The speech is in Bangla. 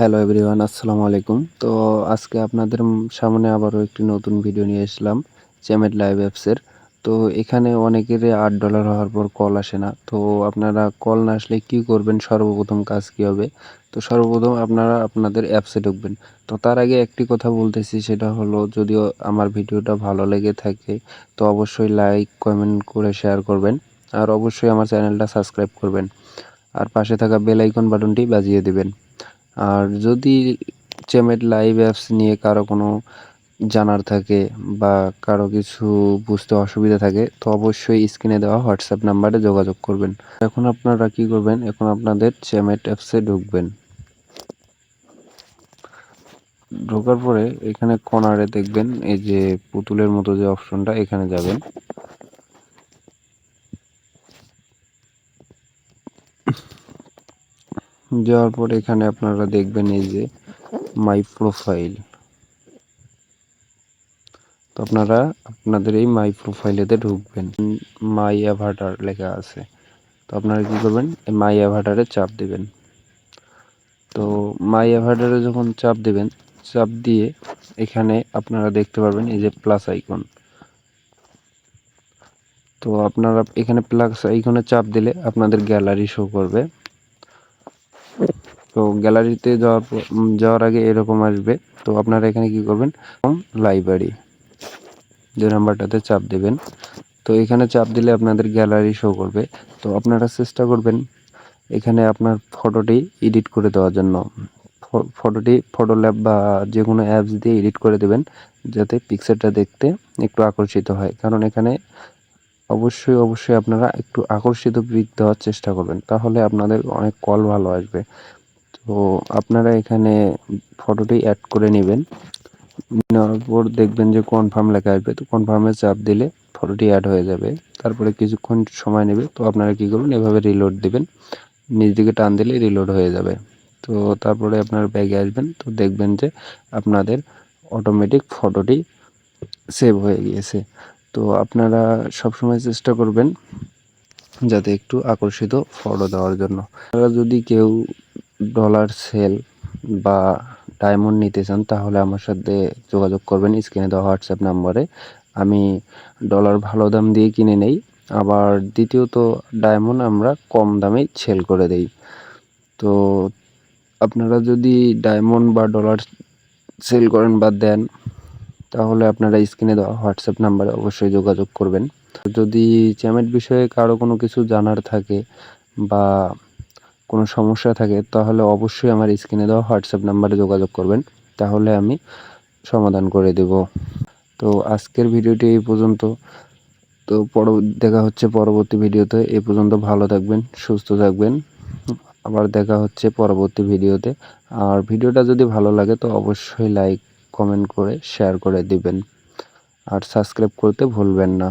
হ্যালো এভরিওয়ান, আসসালামু আলাইকুম। তো আজকে আপনাদের সামনে আবারও একটি নতুন ভিডিও নিয়ে এসলাম চ্যামেট লাইভ অ্যাপসের। তো এখানে অনেকেরই আট ডলার হওয়ার পর কল আসে না। তো আপনারা কল না আসলে কি করবেন, সর্বপ্রথম কাজ কি হবে? তো সর্বপ্রথম আপনারা আপনাদের অ্যাপসে ঢুকবেন। তো তার আগে একটি কথা বলতেছি, সেটা হলো, যদিও আমার ভিডিওটা ভালো লেগে থাকে, তো অবশ্যই লাইক, কমেন্ট করে শেয়ার করবেন, আর অবশ্যই আমার চ্যানেলটা সাবস্ক্রাইব করবেন, আর পাশে থাকা বেল আইকন বাটনটি বাজিয়ে দিবেন। আর যদি চেমেট লাইভ অ্যাপস নিয়ে কারও কোনো জানার থাকে বা কারও কিছু বুঝতে অসুবিধা থাকে, তো অবশ্যই স্ক্রিনে দেওয়া হোয়াটসঅ্যাপ নাম্বারে যোগাযোগ করবেন। এখন আপনারা কি করবেন? এখন আপনাদের চেমেট অ্যাপসে ঢুকবেন। ঢোকার পরে এখানে কর্নারে দেখবেন, এই যে পুতুলের মতো যে অপশনটা এখানে যাবেন। যাওয়ার পর এখানে আপনারা দেখবেন এই যে মাই প্রোফাইল তো আপনারা আপনাদের এই মাই প্রোফাইলেতে ঢুকবেন। মাই অ্যাভাটার লেখা আছে। তো আপনারা কি করবেন? এই মাই অ্যাভাটারে চাপ দেবেন। তো মাই অ্যাভাটারে যখন চাপ দেবেন, চাপ দিয়ে এখানে আপনারা দেখতে পারবেন এই যে প্লাস আইকন তো আপনারা এখানে প্লাস আইকনে চাপ দিলে আপনাদের গ্যালারি শো করবে। তো গ্যালারিতে যাওয়ার যাওয়ার আগে এরকম আসবে। তো আপনারা এখানে কি করবেন? লাইব্রেরি যে নাম্বারটাতে চাপ দেবেন। তো এখানে চাপ দিলে আপনাদের গ্যালারি শো করবে। তো আপনারা চেষ্টা করবেন এখানে আপনার ফটোটি এডিট করে দেওয়ার জন্য। ফটোটি ফটো ল্যাব বা যে কোনো অ্যাপস দিয়ে এডিট করে দেবেন, যাতে পিকচারটা দেখতে একটু আকর্ষিত হয়। কারণ এখানে অবশ্যই অবশ্যই আপনারা একটু আকর্ষিত পিক দেওয়ার চেষ্টা করবেন। তাহলে আপনাদের অনেক কল ভালো আসবে। তো আপনারা এখানে ফটোটি অ্যাড করে নেবেন। নেওয়ার পর দেখবেন যে কনফার্ম লেখা আসবে। তো কনফার্মে চাপ দিলে ফটোটি অ্যাড হয়ে যাবে। তারপরে কিছুক্ষণ সময় নেবে। তো আপনারা কী করুন এভাবে রিলোড দেবেন। নিজ দিকে টান দিলে রিলোড হয়ে যাবে। তো তারপরে আপনার ব্যাগে আসবেন। তো দেখবেন যে আপনাদের অটোমেটিক ফটোটি সেভ হয়ে গিয়েছে। তো আপনারা সবসময় চেষ্টা করবেন যাতে একটু আকর্ষিত ফটো দেওয়ার জন্য। আপনারা যদি কেউ ডলার সেল বা ডায়মন্ড নিতে চান, তাহলে আমার সাথে যোগাযোগ করবেন স্ক্রিনে দেওয়া হোয়াটসঅ্যাপ নাম্বারে। আমি ডলার ভালো দাম দিয়ে কিনে নেই, আবার দ্বিতীয়ত ডায়মন্ড আমরা কম দামে সেল করে দেই। তো আপনারা যদি ডায়মন্ড বা ডলার সেল করেন বা দেন, তাহলে আপনারা স্ক্রিনে দেওয়া হোয়াটসঅ্যাপ নাম্বারে অবশ্যই যোগাযোগ করবেন। যদি চ্যামেট বিষয়ে কারও কোনো কিছু জানার থাকে বা কোনো সমস্যা থাকে, তাহলে অবশ্যই আমার স্ক্রিনে দেওয়া হোয়াটসঅ্যাপ নাম্বারে যোগাযোগ করবেন। তাহলে আমি সমাধান করে দেব। তো আজকের ভিডিওটি এই পর্যন্ত। তো পর দেখা হচ্ছে পরবর্তী ভিডিওতে। এই পর্যন্ত ভালো থাকবেন, সুস্থ থাকবেন। আবার দেখা হচ্ছে পরবর্তী ভিডিওতে। আর ভিডিওটা যদি ভালো লাগে তো অবশ্যই লাইক, কমেন্ট করে, শেয়ার করে দিবেন। আর সাবস্ক্রাইব করতে ভুলবেন না।